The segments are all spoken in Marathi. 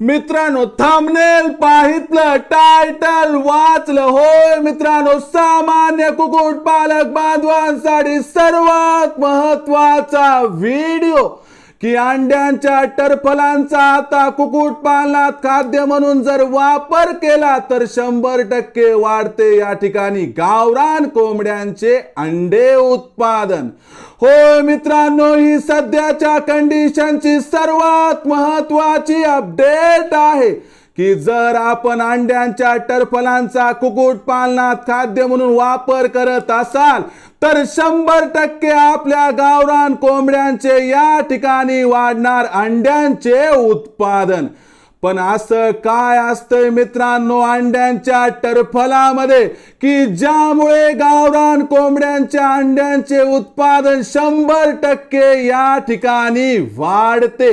मित्रांनो थांबनेल पाहितलं टायटल वाचलं. होय मित्रांनो सामान्य कुक्कुट पालक बांधवांसाठी सर्वात महत्त्वाचा व्हिडिओ की अंड्यांच्या टरफलांचा आता कुक्कुट पालनात खाद्य म्हणून जर वापर केला तर शंभर टक्के वाढते या ठिकाणी गावरान कोंबड्यांचे अंडे उत्पादन. होय मित्रांनो ही सध्याच्या कंडिशनची सर्वात महत्वाची अपडेट आहे. की जर आपण अंड्यांच्या टरफलांचा कुक्कुटपालनात खाद्य म्हणून वापर करत असाल तर शंभर टक्के आपल्या गावरान कोंबड्यांचे या ठिकाणी वाढणार अंड्यांचे उत्पादन. पण असं काय असतंय मित्रांनो अंड्यांच्या टरफलामध्ये की ज्यामुळे गावरान कोंबड्यांच्या अंड्यांचे उत्पादन शंभर टक्के या ठिकाणी वाढते?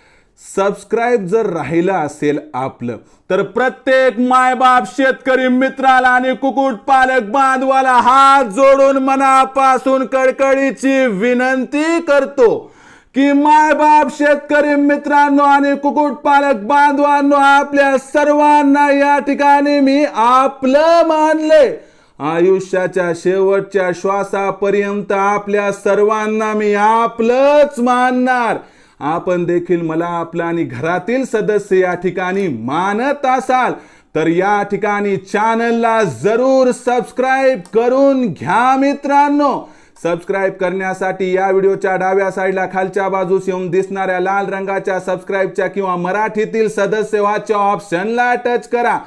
सबस्क्राईब जर राहिलं असेल आपलं तर प्रत्येक मायबाप शेतकरी मित्राला आणि कुकुट पालक बांधवाला हात जोडून मनापासून कडकडीची विनंती करतो की मायबाप शेतकरी मित्रांनो आणि कुकुट पालक बांधवांनो आपल्या सर्वांना या ठिकाणी मी आपलं मानले आयुष्याच्या शेवटच्या श्वासापर्यंत आपल्या सर्वांना मी आपलंच मानणार. आपण देखील मला आपला आणि घरातील सदस्य या ठिकाणी मानत असाल तर या ठिकाणी चॅनलला जरूर सबस्क्राईब करून घ्या मित्रांनो. सबस्क्राईब करण्यासाठी या व्हिडिओच्या डाव्या साईडला खालच्या बाजूस येऊन दिसणाऱ्या लाल रंगाच्या सबस्क्राईबच्या किंवा मराठीतील सदस्य व्हाच्या ऑप्शनला टच करा.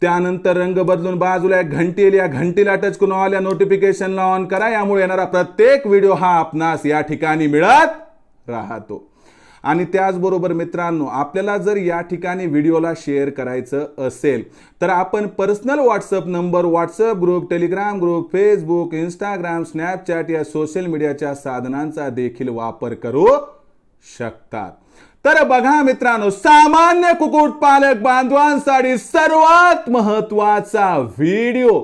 त्यानंतर रंग बदलून बाजूला एक घंटी येईल. या घंटीला टच करून आल्या नोटिफिकेशनला ऑन करा. यामुळे येणारा प्रत्येक व्हिडिओ हा आपणास या ठिकाणी मिळत राहतो. आणि त्याचबरोबर मित्रांनो आपल्याला जर या ठिकाणी व्हिडिओला शेअर करायचं असेल तर आपण personal WhatsApp number WhatsApp group Telegram group Facebook Instagram Snapchat या सोशल मीडियाच्या साधनांचा देखील वापर करू शकतात. तर बघा मित्रांनो सामान्य कुक्कुटपालक बांधवांसाठी सर्वात महत्त्वाचा व्हिडिओ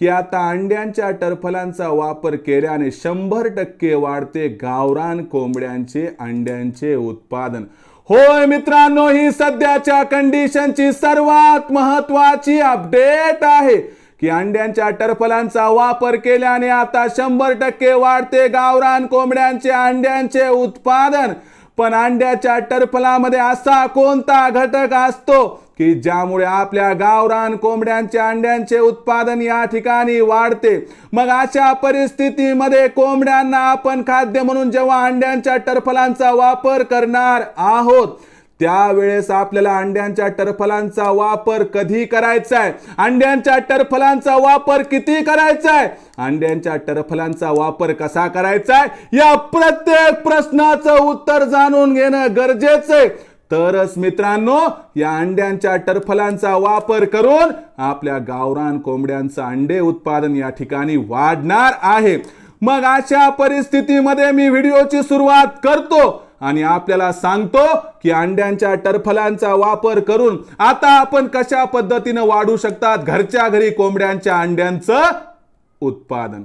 की आता अंड्यांच्या टरफलांचा वापर केल्याने शंभर टक्के वाढते गावरान कोंबड्यांचे अंड्यांचे उत्पादन. होय मित्रांनो ही सध्याच्या कंडिशनची सर्वात महत्वाची अपडेट आहे की अंड्यांच्या टरफलांचा वापर केल्याने आता शंभर टक्के वाढते गावरान कोंबड्यांचे अंड्यांचे उत्पादन. पण अंड्याच्या टरफलामध्ये असा कोणता घटक असतो की ज्यामुळे आपल्या गावरान कोंबड्यांच्या अंड्यांचे उत्पादन या ठिकाणी वाढते? मग अशा परिस्थितीमध्ये कोंबड्यांना आपण खाद्य म्हणून जेव्हा अंड्यांच्या टरफलांचा वापर करणार आहोत त्यावेळेस आपल्याला अंड्यांच्या टरफलांचा वापर कधी करायचा आहे? अंड्यांच्या टरफलांचा वापर किती करायचा आहे? अंड्यांच्या टरफलांचा वापर कसा करायचा आहे? या प्रत्येक प्रश्नाचं उत्तर जाणून घेणं गरजेचं आहे. तरच मित्रांनो या अंड्यांच्या टरफलांचा वापर करून आपल्या गावरान कोंबड्यांचं अंडे उत्पादन या ठिकाणी वाढणार आहे. मग अशा परिस्थितीमध्ये मी व्हिडिओची सुरुवात करतो. आणि आपल्याला सांगतो की अंड्यांच्या टरफलांचा वापर करून आता आपण कशा पद्धतीनं वाढू शकतात घरच्या घरी कोंबड्यांच्या अंड्यांचं उत्पादन.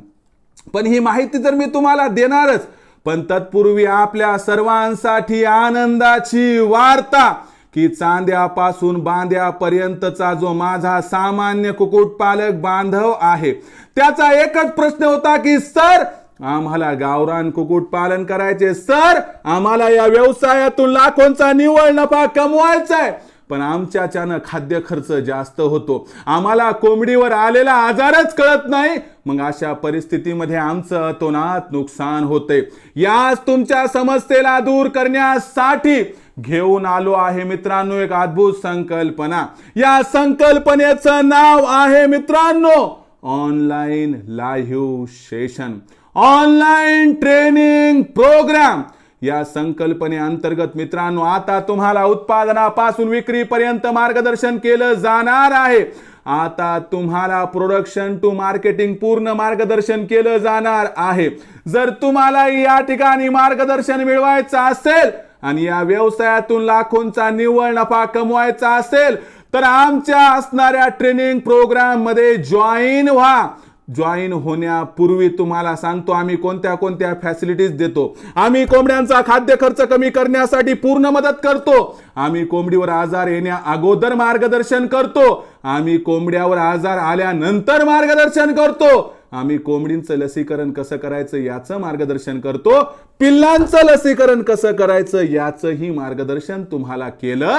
पण ही माहिती तर मी तुम्हाला देणारच पण तत्पूर्वी आपल्या सर्वांसाठी आनंदाची वार्ता की चांद्यापासून बांद्यापर्यंतचा जो माझा सामान्य कुक्कुटपालक बांधव आहे त्याचा एकच प्रश्न होता की सर आम्हाला गावरान कुक्कुटपालन करायचे. सर आम्हाला या व्यवसायातून लाखोंचा निव्वळ नफा कमवायचा आहे पण आमच्याच्यानं खाद्य खर्च जास्त होतो. आम्हाला कोंबडीवर आलेला आजारच कळत नाही. मग अशा परिस्थितीमध्ये आमचं अतोनात नुकसान होते. याच तुमच्या समस्येला दूर करण्यासाठी घेऊन आलो आहे मित्रांनो एक अद्भुत संकल्पना. या संकल्पनेचं नाव आहे मित्रांनो online live session. Online training programme. या संकल्पनेअंतर्गत मित्रांनो आता तुम्हाला उत्पादनापासून विक्रीपर्यंत मार्गदर्शन केलं जाणार आहे. आता तुम्हाला प्रोडक्शन टू मार्केटिंग पूर्ण मार्गदर्शन केलं जाणार आहे. जर तुम्हाला या ठिकाणी मार्गदर्शन मिळवायचं असेल आणि या व्यवसायातून लाखोंचा निव्वळ नफा कमवायचा असेल तर आमच्या असणाऱ्या ट्रेनिंग प्रोग्राममध्ये जॉईन व्हा. जॉईन होण्यापूर्वी तुम्हाला सांगतो आम्ही कोणत्या कोणत्या फॅसिलिटीज देतो. आम्ही कोंबड्यांचा खाद्य खर्च कमी करण्यासाठी पूर्ण मदत करतो. आम्ही कोंबडीवर आजार येण्या अगोदर मार्गदर्शन करतो. आम्ही कोंबड्यावर आजार आल्यानंतर मार्गदर्शन करतो. आम्ही कोंबडींचं लसीकरण कसं करायचं याचं मार्गदर्शन करतो. पिल्लांचं लसीकरण कसं करायचं याचंही मार्गदर्शन तुम्हाला केलं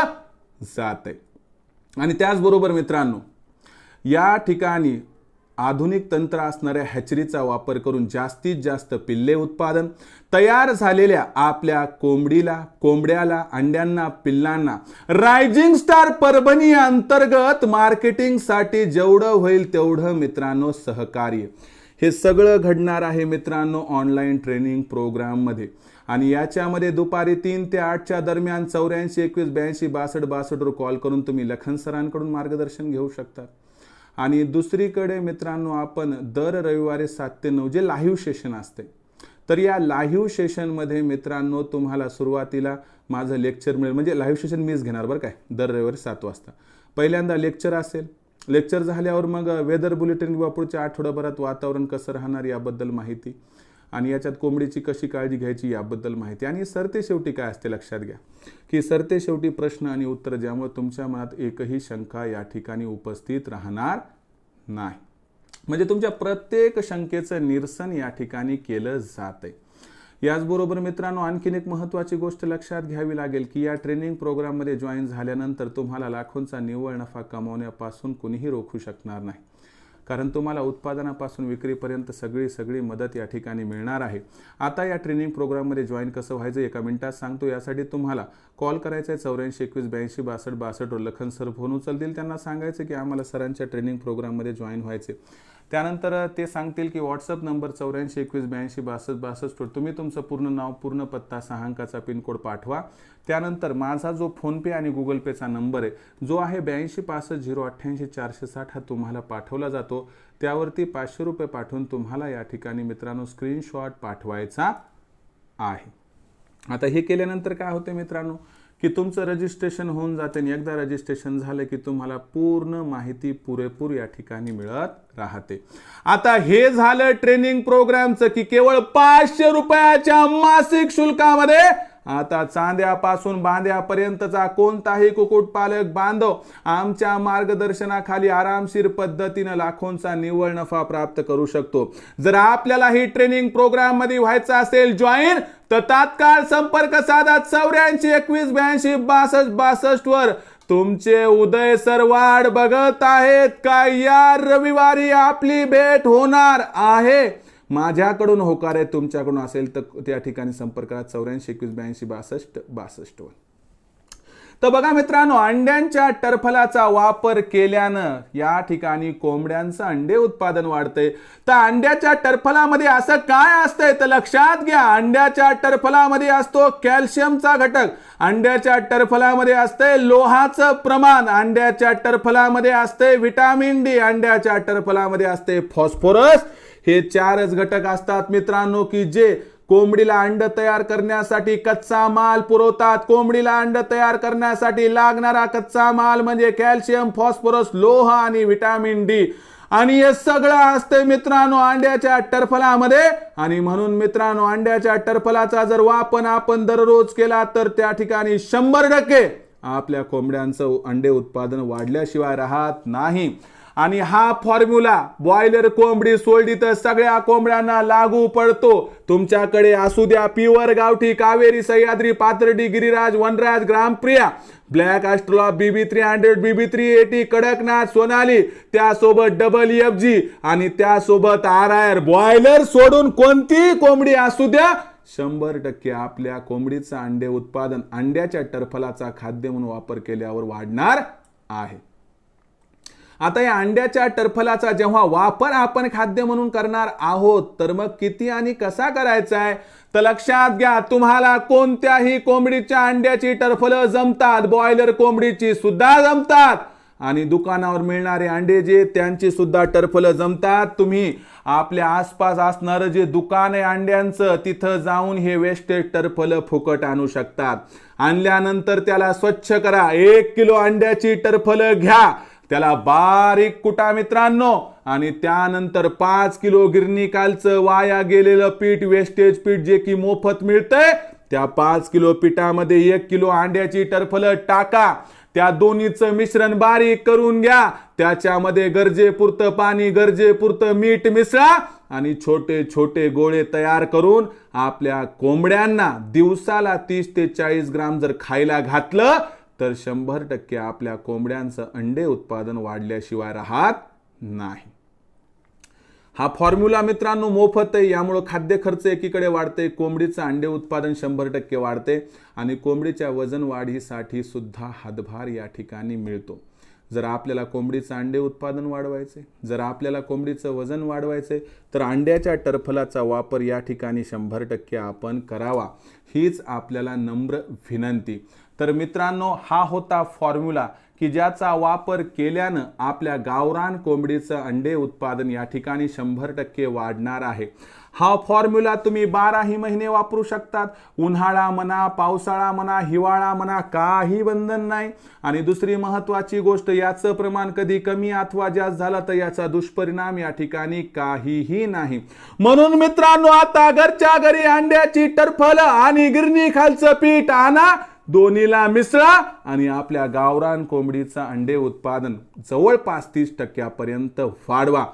जात आहे आणि त्याचबरोबर मित्रांनो या ठिकाणी आधुनिक तंत्र असणाऱ्या हॅचरीचा वापर करून जास्तीत जास्त पिल्ले उत्पादन तयार झालेल्या आपल्या कोंबडीला कोंबड्याला अंड्यांना पिल्लांना रायझिंग स्टार परभणी अंतर्गत मार्केटिंगसाठी जेवढं होईल तेवढं मित्रांनो सहकार्य. हे सगळं घडणार आहे मित्रांनो ऑनलाईन ट्रेनिंग प्रोग्राममध्ये आणि याच्यामध्ये दुपारी तीन ते आठच्या दरम्यान चौऱ्याऐंशी एकवीस ब्याऐंशी बासष्ट बासष्टवर कॉल करून तुम्ही लखन सरांकडून मार्गदर्शन घेऊ शकता. आणि दुसरीकडे मित्रांनो आपण दर रविवारी सात ते नऊ जे लाईव्ह सेशन असते तर या लाईव्ह सेशनमध्ये मित्रांनो तुम्हाला सुरुवातीला माझं लेक्चर मिळेल. म्हणजे लाईव्ह सेशन मीच घेणार बरं काय दर रविवारी सात वाजता. पहिल्यांदा लेक्चर असेल लेक्चर झाल्यावर मग वेदर बुलेटिन किंवा पुढच्या आठवड्याभरात वातावरण कसं राहणार याबद्दल माहिती. आणि याच्यात कोंबडीची कशी काळजी घ्यायची याबद्दल माहिती. आणि सरते शेवटी काय असते लक्षात घ्या. की सरते शेवटी प्रश्न आणि उत्तर ज्यामुळे तुमच्या मनात एकही शंका या ठिकाणी उपस्थित राहणार नाही. म्हणजे तुमच्या प्रत्येक शंकेचं निरसन या ठिकाणी केलं जात आहे याचबरोबर मित्रांनो आणखीन एक महत्त्वाची गोष्ट लक्षात घ्यावी लागेल की या ट्रेनिंग प्रोग्राममध्ये जॉईन झाल्यानंतर तुम्हाला लाखोंचा निव्वळ नफा कमावण्यापासून कुणीही रोखू शकणार नाही. कारण तुम्हाला उत्पादनापासून विक्रीपर्यंत सगळी सगळी मदत या ठिकाणी मिळणार आहे. आता या ट्रेनिंग प्रोग्राममध्ये जॉईन कसं व्हायचं एका मिनिटात सांगतो. यासाठी तुम्हाला कॉल करायचा आहे चौऱ्याऐंशी एकवीस ब्याऐंशी बासष्ट बासष्टवर लखन सर फोन उचलतील. त्यांना सांगायचं की आम्हाला सरांच्या ट्रेनिंग प्रोग्राममध्ये जॉईन व्हायचे त्यानंतर ते सांगतील की व्हॉट्सअप नंबर चौऱ्याऐंशी एकवीस ब्याऐंशी बासष्ट बासष्टवर तुम्ही तुमचं पूर्ण नाव पूर्ण पत्ता सहा अंकाचा पिनकोड पाठवा. त्यानंतर माझा जो फोनपे आणि गुगल पेचा नंबर आहे जो आहे ब्याऐंशी पासष्ट झिरो अठ्ठ्याऐंशी चारशे साठ हा तुम्हाला पाठवला जातो. त्यावरती पाचशे रुपये पाठवून तुम्हाला या ठिकाणी मित्रांनो स्क्रीनशॉट पाठवायचा आहे. आता हे केल्यानंतर काय होते मित्रांनो? की तुमचं रजिस्ट्रेशन होऊन जाते आणि एकदा रजिस्ट्रेशन झालं की तुम्हाला पूर्ण माहिती पुरेपूर या ठिकाणी मिळत राहते. आता हे झालं ट्रेनिंग प्रोग्रामचं की केवळ पाचशे रुपयाच्या मासिक शुल्कामध्ये आता चांद्यापासून बांध्यापर्यंतचा कोणताही कुक्कुटपालक बांधव आमच्या मार्गदर्शनाखाली आरामशीर पद्धतीनं लाखोंचा निव्वळ नफा प्राप्त करू शकतो. जर आपल्याला ही ट्रेनिंग प्रोग्राममध्ये व्हायचं असेल जॉईन तर तात्काळ संपर्क साधा चौऱ्याऐंशी एकवीस ब्याऐंशी बासष्ट बासष्ट वर. तुमचे उदय सरवाड बघत आहेत का? या रविवारी आपली भेट होणार आहे. माझ्याकडून होकार आहे तुमच्याकडून असेल तर त्या ठिकाणी संपर्क करा. चौऱ्याऐंशी एकवीस ब्याऐंशी बासष्ट बासष्ट वर. तर बघा मित्रांनो अंड्यांच्या टरफलाचा वापर केल्यानं या ठिकाणी कोंबड्यांचं अंडे उत्पादन वाढतंय. तर अंड्याच्या टरफलामध्ये असं काय असतंय? तर लक्षात घ्या अंड्याच्या टरफलामध्ये असतो कॅल्शियमचा घटक. अंड्याच्या टरफलामध्ये असतंय लोहाचं प्रमाण. अंड्याच्या टरफलामध्ये असते व्हिटॅमिन डी. अंड्याच्या टरफलामध्ये असते फॉस्फोरस. हे चारच घटक असतात मित्रांनो की जे कोंबडीला अंड तयार करण्यासाठी कच्चा माल पुरवतात. कोंबडीला अंड तयार करण्यासाठी लागणारा कच्चा माल म्हणजे कॅल्शियम फॉस्फरस लोह आणि व्हिटॅमिन डी. आणि हे सगळं असतं मित्रांनो अंड्याच्या टरफलामध्ये. आणि म्हणून मित्रांनो अंड्याच्या टरफलाचा जर वापर आपण दररोज केला तर त्या ठिकाणी शंभर टक्के आपल्या कोंबड्यांचं अंडे उत्पादन वाढल्याशिवाय राहत नाही. आणि हा फॉर्म्युला बॉयलर कोंबडी सोडली तर सगळ्या कोंबड्यांना लागू पडतो. तुमच्याकडे असू द्या पिवर गावठी Kaveri Sahyadri Pathardi Giriraj Vanraj Grampriya black Australorp BB three hundred BB three eighty Kadaknath Sonali त्यासोबत डबल एफ जी आणि त्यासोबत आर आर. बॉयलर सोडून कोणतीही कोंबडी असू द्या? शंभर टक्के आपल्या कोंबडीचं अंडे उत्पादन अंड्याच्या टरफलाचा खाद्य म्हणून वापर केल्यावर वाढणार आहे. आता या अंड्याच्या टरफलाचा जेव्हा वापर आपण खाद्य म्हणून करणार आहोत तर मग किती आणि कसा करायचा आहे? तर लक्षात घ्या तुम्हाला कोणत्याही कोंबडीच्या अंड्याची टरफलं जमतात बॉयलर कोंबडीची सुद्धा जमतात. आणि दुकानावर मिळणारे अंडे जे त्यांची सुद्धा टरफलं जमतात. तुम्ही आपल्या आसपास असणारं जे दुकान आहे अंड्यांचं तिथं जाऊन हे वेस्टेज टरफलं फुकट आणू शकतात. आणल्यानंतर त्याला स्वच्छ करा. एक किलो अंड्याची टरफलं घ्या. त्याला बारीक कुटा मित्रांनो. आणि त्यानंतर पाच किलो गिरणी कालचं वाया गेलेलं पीठ वेस्टेज पीठ जे की मोफत मिळतंय त्या पाच किलो पिठामध्ये एक किलो अंड्याची टरफलं टाका. त्या दोन्हीचं मिश्रण बारीक करून घ्या. त्याच्यामध्ये गरजेपुरतं पाणी गरजेपुरतं मीठ मिसळा आणि छोटे छोटे गोळे तयार करून आपल्या कोंबड्यांना दिवसाला तीस ते चाळीस ग्राम जर खायला घातलं तर शंभर टक्के आपल्या कोंबड्यांचं अंडे उत्पादन वाढल्याशिवाय राहत नाही. हा फॉर्म्युला मित्रांनो मोफत आहे यामुळं खाद्य खर्च एकीकडे वाढते कोंबडीचं अंडे उत्पादन शंभर टक्के वाढते आणि कोंबडीच्या वजन वाढीसाठी सुद्धा हातभार या ठिकाणी मिळतो. जर आपल्याला कोंबडीचं अंडे उत्पादन वाढवायचे जर आपल्याला कोंबडीचं वजन वाढवायचे तर अंड्याच्या टरफलाचा वापर या ठिकाणी शंभर टक्के आपण करावा. हीच आपल्याला नम्र विनंती. तर मित्रांनो हा होता फॉर्म्युला की ज्याचा वापर केल्यानं आपल्या गावरान कोंबडीचं अंडे उत्पादन या ठिकाणी शंभर टक्के वाढणार आहे. हा फॉर्म्युला तुम्ही बाराही महिने वापरू शकतात. उन्हाळा म्हणा पावसाळा म्हणा हिवाळा म्हणा काही बंधन नाही. आणि दुसरी महत्त्वाची गोष्ट याचं प्रमाण कधी कमी अथवा जास्त झाला तर याचा दुष्परिणाम या ठिकाणी काहीही नाही. म्हणून मित्रांनो आता घरच्या घरी अंड्याची टरफल आणि गिरणी खालचं पीठ आणा. दोन्हीला मिसळा आणि आपल्या गावरान कोंबडीचं अंडे उत्पादन जवळपास तीस टक्क्यापर्यंत वाढवा.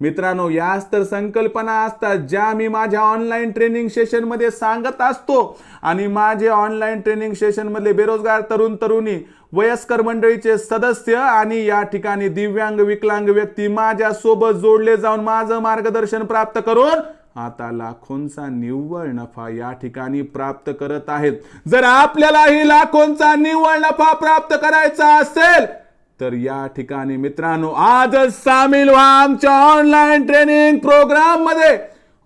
मित्रांनो याच तर संकल्पना असतात ज्या मी माझ्या ऑनलाईन ट्रेनिंग सेशनमध्ये सांगत असतो. आणि माझे ऑनलाईन ट्रेनिंग सेशनमधले बेरोजगार तरुण तरुणी वयस्कर मंडळीचे सदस्य आणि या ठिकाणी दिव्यांग विकलांग व्यक्ती माझ्यासोबत जोडले जाऊन माझं मार्गदर्शन प्राप्त करून आता लाखोंचा निव्वळ नफा या ठिकाणी प्राप्त करत आहेत. जर आपल्यालाही लाखोंचा निव्वळ नफा प्राप्त करायचा असेल तर या ठिकाणी मित्रांनो आजच सामील व्हा आमच्या ऑनलाईन ट्रेनिंग प्रोग्राममध्ये.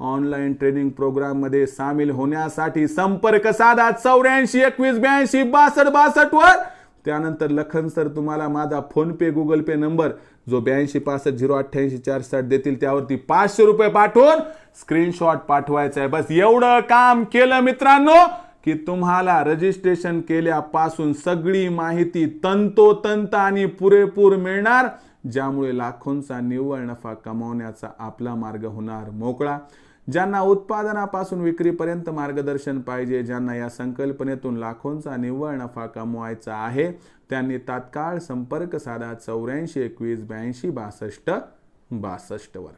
ऑनलाईन ट्रेनिंग प्रोग्राममध्ये सामील होण्यासाठी संपर्क साधा चौऱ्याऐंशी एकवीस ब्याऐंशी बासष्ट बासष्ट वर. त्यानंतर लखन सर तुम्हाला माझा फोनपे गुगल पे नंबर जो ब्याऐंशी पासष्ट झिरो अठ्ठ्याऐंशी चार साठ देतील त्यावरती पाचशे रुपये पाठवून स्क्रीनशॉट पाठवायचा आहे बस एवढं काम केलं मित्रांनो की तुम्हाला रजिस्ट्रेशन केल्यापासून सगळी माहिती तंतोतंत आणि पुरेपूर मिळणार ज्यामुळे लाखोंचा निव्वळ नफा कमावण्याचा आपला मार्ग होणार मोकळा. ज्यांना उत्पादनापासून विक्रीपर्यंत मार्गदर्शन पाहिजे ज्यांना या संकल्पनेतून लाखोंचा निव्वळ नफा कमवायचा आहे त्यांनी तात्काळ संपर्क साधा चौऱ्याऐंशी एकवीस ब्याऐंशी बासष्ट बासष्टवर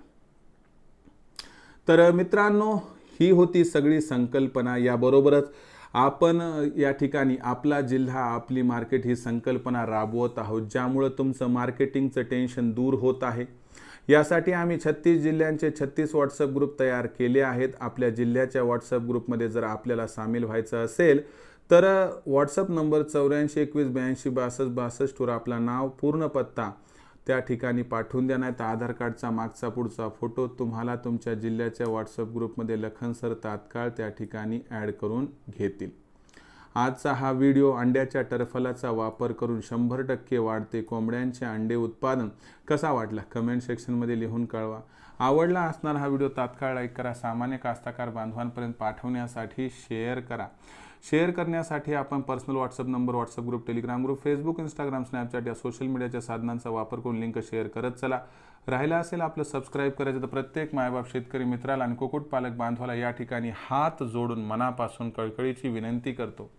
तर मित्रांनो ही होती सगळी संकल्पना. याबरोबरच आपण या ठिकाणी आपला जिल्हा आपली मार्केट ही संकल्पना राबवत आहोत ज्यामुळं तुमचं मार्केटिंगचं टेन्शन दूर होत आहे. यासाठी आम्ही छत्तीस जिल्ह्यांचे छत्तीस व्हॉट्सअप ग्रुप तयार केले आहेत. आपल्या जिल्ह्याच्या व्हॉट्सअप ग्रुपमध्ये जर आपल्याला सामील व्हायचं असेल तर व्हॉट्सअप नंबर चौऱ्याऐंशी एकवीस ब्याऐंशी बासष्ट बासष्टवर आपला नाव पूर्ण पत्ता त्या ठिकाणी पाठवून द्या. नाही तर आधार कार्डचा मागचा पुढचा फोटो तुम्हाला तुमच्या जिल्ह्याच्या व्हॉट्सअप ग्रुपमध्ये लखन सर तात्काळ त्या ठिकाणी ॲड करून घेतील. आजचा हा व्हिडिओ अंड्याच्या टरफलाचा वापर करून शंभर टक्के वाढते कोंबड्यांचे अंडे उत्पादन कसा वाटला कमेंट सेक्शनमध्ये लिहून कळवा. आवडला असणार हा व्हिडिओ तात्काळ लाईक करा. सामान्य कास्ताकार बांधवांपर्यंत पाठवण्यासाठी शेअर करा. शेअर करण्यासाठी आपण personal WhatsApp number WhatsApp group Telegram group Facebook Instagram Snapchat या सोशल मीडियाच्या साधनांचा वापर करून लिंक शेअर करत चला. राहिला असेल आपलं सबस्क्राईब करायचं तर प्रत्येक मायबाप शेतकरी मित्राला आणि कुक्कुटपालक बांधवाला या ठिकाणी हात जोडून मनापासून कळकळीची विनंती करतो.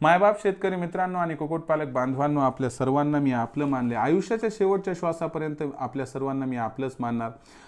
मायबाप शेतकरी मित्रांनो आणि कुक्कुटपालक बांधवांनो आपल्या सर्वांना मी आपलं मानले. आयुष्याच्या शेवटच्या श्वासापर्यंत आपल्या सर्वांना मी आपलंच मानणार.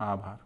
આભાર.